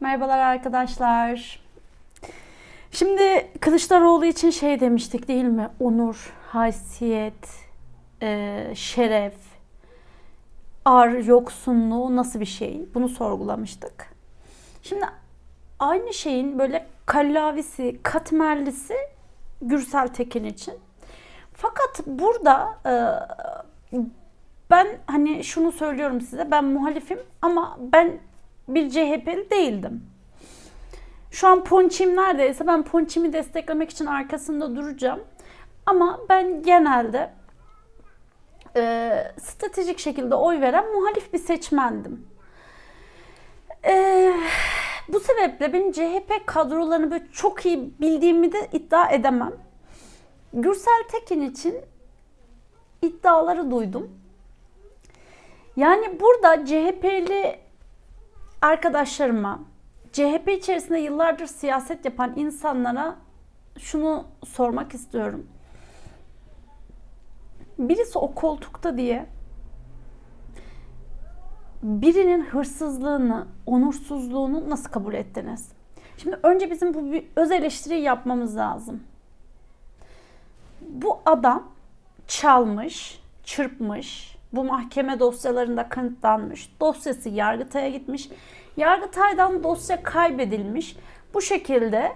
Merhabalar arkadaşlar. Şimdi Kılıçdaroğlu için şey demiştik değil mi? Onur, haysiyet, e, şeref, ar, yoksunluğu nasıl bir şey? Bunu sorgulamıştık. Şimdi aynı şeyin böyle kallavisi, katmerlisi Gürsel Tekin için. Fakat burada e, ben hani şunu söylüyorum size ben muhalifim ama ben bir CHP'li değildim. Şu an Ponçim neredeyse ben Ponçim'i desteklemek için arkasında duracağım. Ama ben genelde e, stratejik şekilde oy veren muhalif bir seçmendim. E, bu sebeple ben CHP kadrolarını böyle çok iyi bildiğimi de iddia edemem. Gürsel Tekin için iddiaları duydum. Yani burada CHP'li arkadaşlarıma, CHP içerisinde yıllardır siyaset yapan insanlara şunu sormak istiyorum. Birisi o koltukta diye birinin hırsızlığını, onursuzluğunu nasıl kabul ettiniz? Şimdi önce bizim bu öz eleştiri yapmamız lazım. Bu adam çalmış, çırpmış, bu mahkeme dosyalarında kanıtlanmış. Dosyası Yargıtay'a gitmiş. Yargıtay'dan dosya kaybedilmiş. Bu şekilde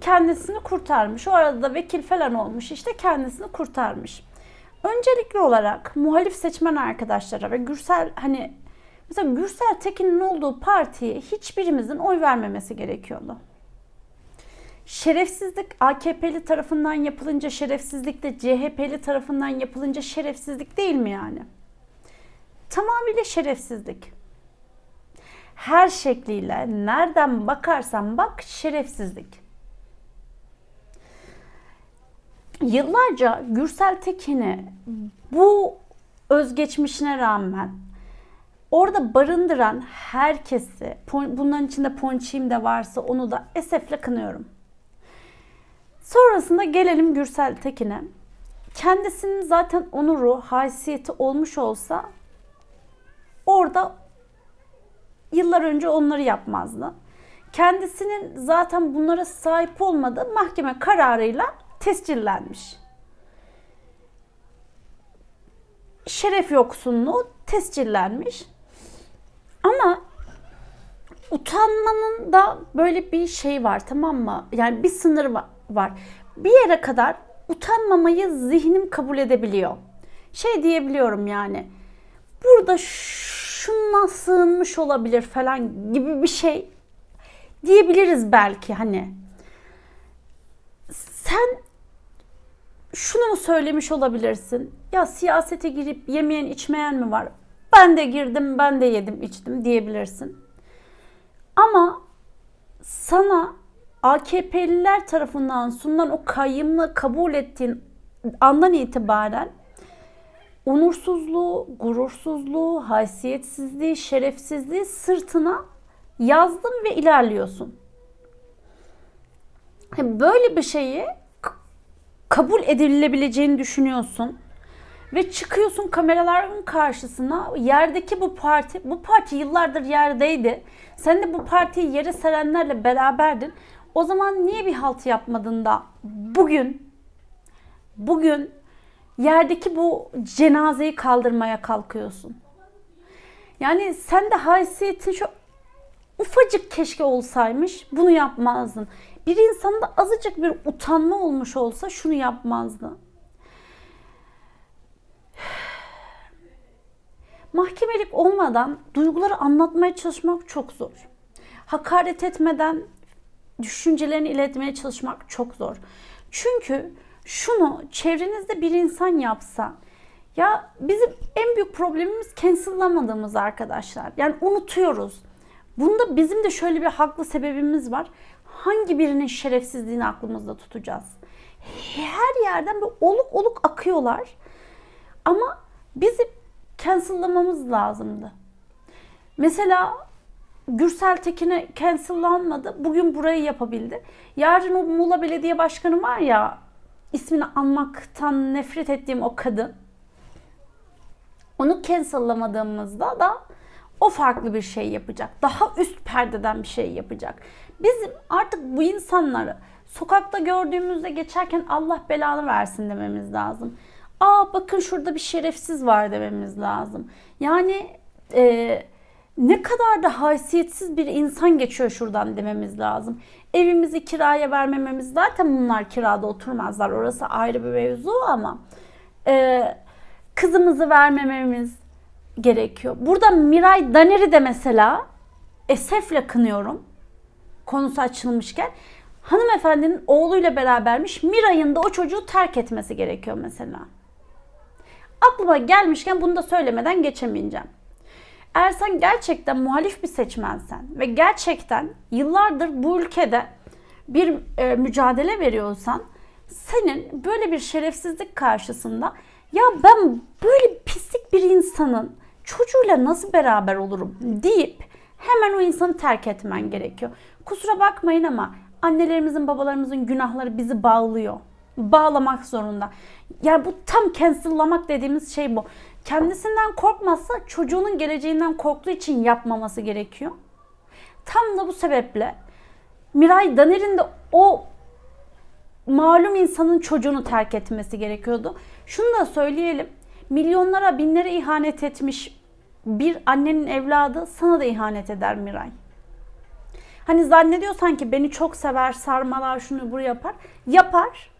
kendisini kurtarmış. O arada da vekil falan olmuş işte kendisini kurtarmış. Öncelikli olarak muhalif seçmen arkadaşlara ve Gürsel hani mesela Gürsel Tekin'in olduğu partiye hiçbirimizin oy vermemesi gerekiyordu. Şerefsizlik AKP'li tarafından yapılınca şerefsizlik de CHP'li tarafından yapılınca şerefsizlik değil mi yani? Tamamıyla şerefsizlik. Her şekliyle nereden bakarsan bak şerefsizlik. Yıllarca Gürsel Tekin'i bu özgeçmişine rağmen orada barındıran herkesi, bunların içinde Ponçiğim de varsa onu da esefle kınıyorum. Sonrasında gelelim Gürsel Tekin'e. Kendisinin zaten onuru, haysiyeti olmuş olsa orada yıllar önce onları yapmazdı. Kendisinin zaten bunlara sahip olmadığı mahkeme kararıyla tescillenmiş. Şeref yoksunluğu tescillenmiş. Ama utanmanın da böyle bir şey var tamam mı? Yani bir sınır var. Bir yere kadar utanmamayı zihnim kabul edebiliyor. Şey diyebiliyorum yani burada şuna sığınmış olabilir falan gibi bir şey diyebiliriz belki hani. Sen şunu mu söylemiş olabilirsin? Ya siyasete girip yemeyen içmeyen mi var? Ben de girdim, ben de yedim, içtim diyebilirsin. Ama sana AKP'liler tarafından sunulan o kayyımla kabul ettiğin andan itibaren onursuzluğu, gurursuzluğu, haysiyetsizliği, şerefsizliği sırtına yazdın ve ilerliyorsun. Böyle bir şeyi kabul edilebileceğini düşünüyorsun ve çıkıyorsun kameraların karşısına yerdeki bu parti bu parti yıllardır yerdeydi. Sen de bu partiyi yere serenlerle beraberdin. O zaman niye bir halt yapmadın da bugün bugün yerdeki bu cenazeyi kaldırmaya kalkıyorsun. Yani sen de haysiyetin şu ufacık keşke olsaymış bunu yapmazdın. Bir insanda azıcık bir utanma olmuş olsa şunu yapmazdı. Mahkemelik olmadan duyguları anlatmaya çalışmak çok zor. Hakaret etmeden düşüncelerini iletmeye çalışmak çok zor. Çünkü şunu çevrenizde bir insan yapsa ya bizim en büyük problemimiz cancel'lamadığımız arkadaşlar. Yani unutuyoruz. Bunda bizim de şöyle bir haklı sebebimiz var. Hangi birinin şerefsizliğini aklımızda tutacağız? Her yerden bir oluk oluk akıyorlar. Ama bizim cancel'lamamız lazımdı. Mesela Gürsel Tekin'e cancellanmadı. Bugün burayı yapabildi. Yarın o Muğla Belediye Başkanı var ya ismini anmaktan nefret ettiğim o kadın. Onu cancellamadığımızda da O farklı bir şey yapacak. Daha üst perdeden bir şey yapacak. Bizim artık bu insanları sokakta gördüğümüzde geçerken Allah belanı versin dememiz lazım. Aa bakın şurada bir şerefsiz var dememiz lazım. Yani e, ne kadar da haysiyetsiz bir insan geçiyor şuradan dememiz lazım. Evimizi kiraya vermememiz zaten bunlar kirada oturmazlar. Orası ayrı bir mevzu ama e, kızımızı vermememiz gerekiyor. Burada Miray Daner'i de mesela esefle kınıyorum. Konusu açılmışken. Hanımefendinin oğluyla berabermiş. Miray'ın da o çocuğu terk etmesi gerekiyor mesela. Aklıma gelmişken bunu da söylemeden geçemeyeceğim. Eğer sen gerçekten muhalif bir seçmensen ve gerçekten yıllardır bu ülkede bir e, mücadele veriyorsan senin böyle bir şerefsizlik karşısında ya ben böyle pislik bir insanın çocuğuyla nasıl beraber olurum deyip hemen o insanı terk etmen gerekiyor. Kusura bakmayın ama annelerimizin babalarımızın günahları bizi bağlıyor. Bağlamak zorunda. Yani bu tam cancel'lamak dediğimiz şey bu. Kendisinden korkmazsa çocuğunun geleceğinden korktuğu için yapmaması gerekiyor. Tam da bu sebeple Miray Daner'in de o malum insanın çocuğunu terk etmesi gerekiyordu. Şunu da söyleyelim. Milyonlara, binlere ihanet etmiş bir annenin evladı sana da ihanet eder Miray. Hani zannediyor sanki beni çok sever, sarmalar, şunu buraya yapar. Yapar.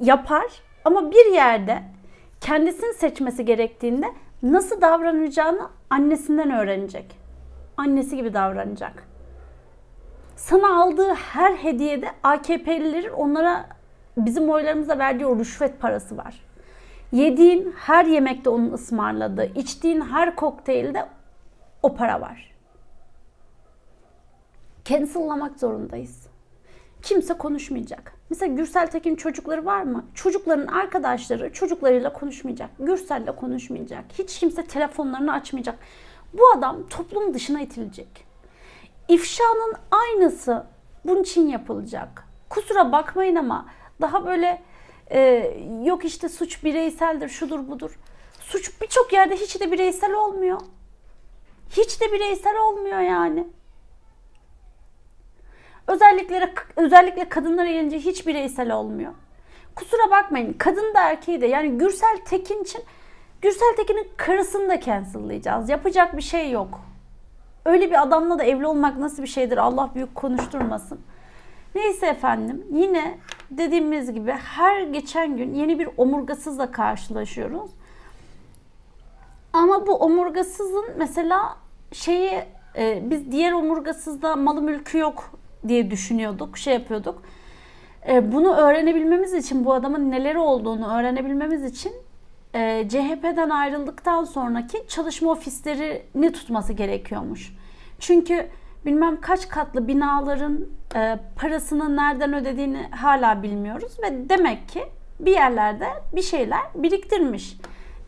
Yapar. Ama bir yerde kendisini seçmesi gerektiğinde nasıl davranacağını annesinden öğrenecek. Annesi gibi davranacak. Sana aldığı her hediyede AKP'lilerin onlara bizim oylarımıza verdiği o rüşvet parası var. Yediğin her yemekte onun ısmarladığı, içtiğin her kokteylde o para var. Cancel'lamak zorundayız. Kimse konuşmayacak. Mesela Gürsel Tekin çocukları var mı? Çocukların arkadaşları çocuklarıyla konuşmayacak. Gürsel'le konuşmayacak. Hiç kimse telefonlarını açmayacak. Bu adam toplum dışına itilecek. İfşanın aynısı bunun için yapılacak. Kusura bakmayın ama daha böyle e, yok işte suç bireyseldir, şudur budur. Suç birçok yerde hiç de bireysel olmuyor. Hiç de bireysel olmuyor yani. Özellikle özellikle kadınlara gelince hiç bireysel olmuyor. Kusura bakmayın kadın da erkeği de yani Gürsel Tekin için Gürsel Tekin'in karısını da cancel'layacağız. Yapacak bir şey yok. Öyle bir adamla da evli olmak nasıl bir şeydir Allah büyük konuşturmasın. Neyse efendim yine dediğimiz gibi her geçen gün yeni bir omurgasızla karşılaşıyoruz. Ama bu omurgasızın mesela şeyi e, biz diğer omurgasızda malı mülkü yok diye düşünüyorduk, şey yapıyorduk. E, bunu öğrenebilmemiz için, bu adamın neleri olduğunu öğrenebilmemiz için e, CHP'den ayrıldıktan sonraki çalışma ofislerini tutması gerekiyormuş. Çünkü bilmem kaç katlı binaların e, parasını nereden ödediğini hala bilmiyoruz ve demek ki bir yerlerde bir şeyler biriktirmiş.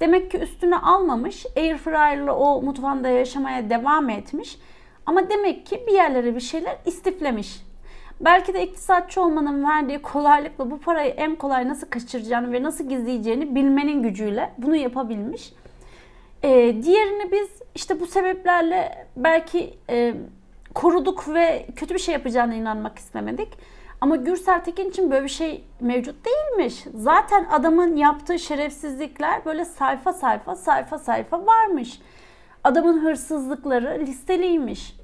Demek ki üstüne almamış, airfryer'la o mutfağında yaşamaya devam etmiş. Ama demek ki bir yerlere bir şeyler istiflemiş. Belki de iktisatçı olmanın verdiği kolaylıkla bu parayı en kolay nasıl kaçıracağını ve nasıl gizleyeceğini bilmenin gücüyle bunu yapabilmiş. Ee, diğerini biz işte bu sebeplerle belki e, koruduk ve kötü bir şey yapacağına inanmak istemedik. Ama Gürsel Tekin için böyle bir şey mevcut değilmiş. Zaten adamın yaptığı şerefsizlikler böyle sayfa sayfa sayfa sayfa varmış. Adamın hırsızlıkları listeliymiş.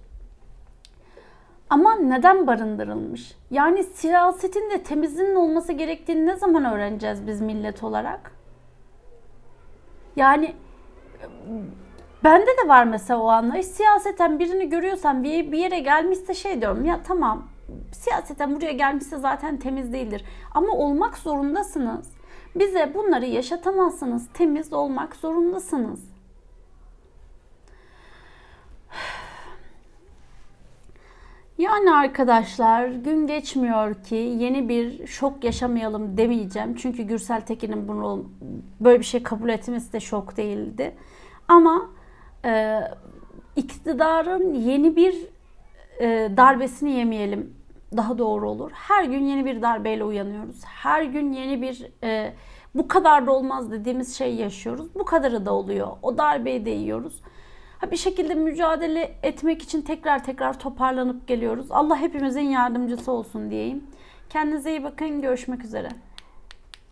Ama neden barındırılmış? Yani siyasetin de temizliğinin olması gerektiğini ne zaman öğreneceğiz biz millet olarak? Yani bende de var mesela o anlayış. Siyaseten birini görüyorsam bir, bir yere gelmişse şey diyorum ya tamam siyaseten buraya gelmişse zaten temiz değildir. Ama olmak zorundasınız. Bize bunları yaşatamazsınız. Temiz olmak zorundasınız. Yani arkadaşlar gün geçmiyor ki yeni bir şok yaşamayalım demeyeceğim. Çünkü Gürsel Tekin'in bunu böyle bir şey kabul etmesi de şok değildi. Ama e, iktidarın yeni bir e, darbesini yemeyelim daha doğru olur. Her gün yeni bir darbeyle uyanıyoruz. Her gün yeni bir e, bu kadar da olmaz dediğimiz şey yaşıyoruz. Bu kadarı da oluyor. O darbeyi de yiyoruz. Ha, bir şekilde mücadele etmek için tekrar tekrar toparlanıp geliyoruz. Allah hepimizin yardımcısı olsun diyeyim. Kendinize iyi bakın. Görüşmek üzere.